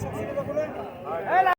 সুবিধা করে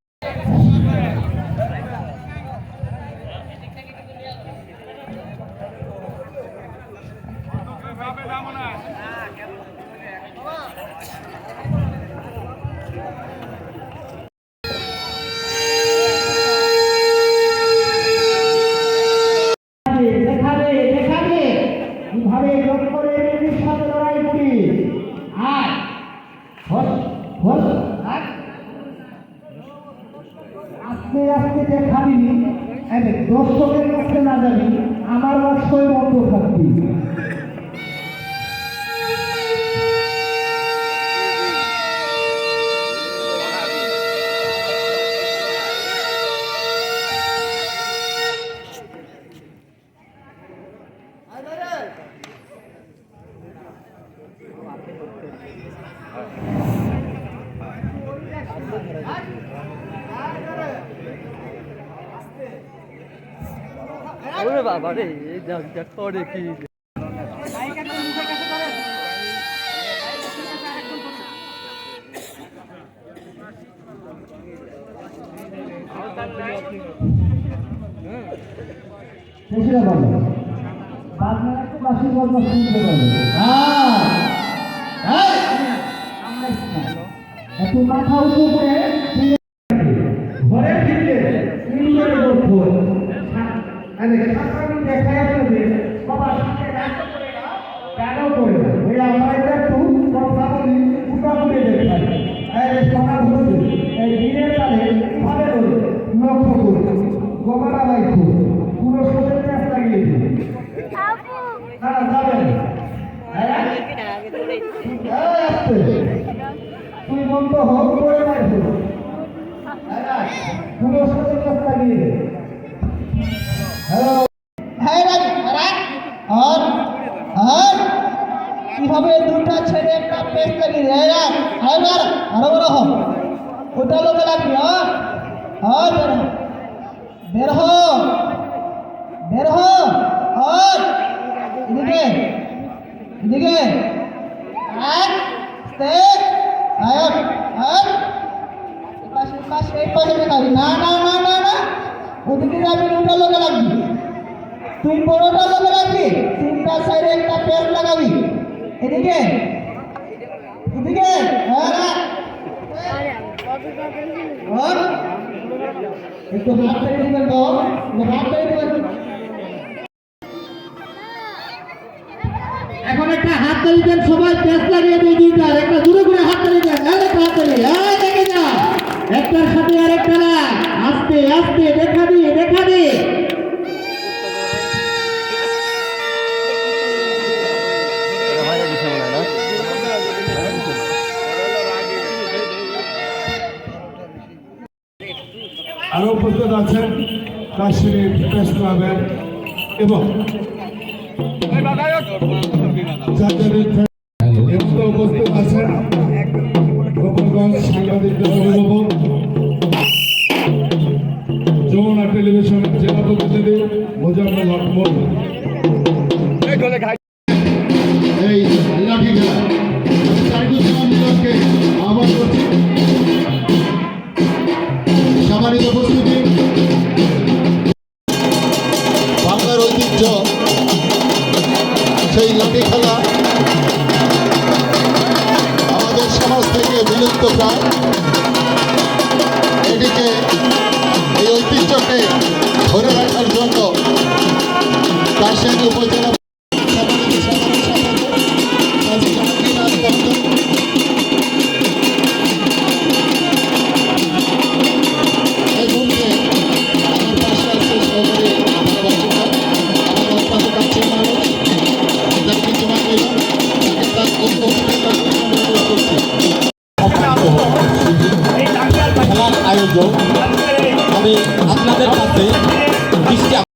ওরে বাবা রে দেখ করে কি? বুঝলে বলো বাংলা একটু বাসি গল্প শুনতে বলো হ্যাঁ। এত মাথা উঁচু করে ঘরে ফিরলে ইন্দ্রের গল্প আরে সাঁতারি দেখা বাবা সাথে করে না কেন করে না ওই আমরা দেখাই এই দিনের কালে কীভাবে লক্ষ্য করে গোমারা বাইক পুরো সোজা কাজ লাগিয়েছে না না যাবেন হ্যাঁ? তুই বন্ধ হোক করে মারছো পুরো সোজা কাজ লাগিয়েছে হ্যালো হ্যাঁ রাজ রাজ আর আর কীভাবে দুটা ছেলে একটা পেস্ট লাগি রে রাজ আর আর আরও বড় হ ওটা লোকে লাগবে হ্যাঁ আর বের হ। বের হ। আর এদিকে। এদিকে। এক। স্টে আয়াত। আর পাশে পাশে, এই পাশে দেখাবি না না না না না। ওদিকে যাবি ওটা লোকে লাগবে। তুই বড়টা লোকে রাখবি তিনটা সাইডে একটা পেন লাগাবি। এদিকে। এদিকে। হ্যাঁ আর একটু হাত ছেড়ে দিবেন তো হাত ছেড়ে দিবেন। এখন একটা হাত তালি দেন সবাই প্যাস লাগিয়ে দিয়ে দিন তার একটা দূরে করে হাত তালি দেন আর হাত তালি দেখে যা একটার সাথে আরেকটা না। আস্তে, আসতে, দেখা দে দেখা দে। উপস্থিত আছেন কাশ্মীরি প্রেস ক্লাবের এবং টেলিভিশনের জেলা প্রতিনিধি মোজাম্মেল সমাজ থেকে বিলুপ্ত প্রায় এটিকে এই ঐতিহ্যকে ধরে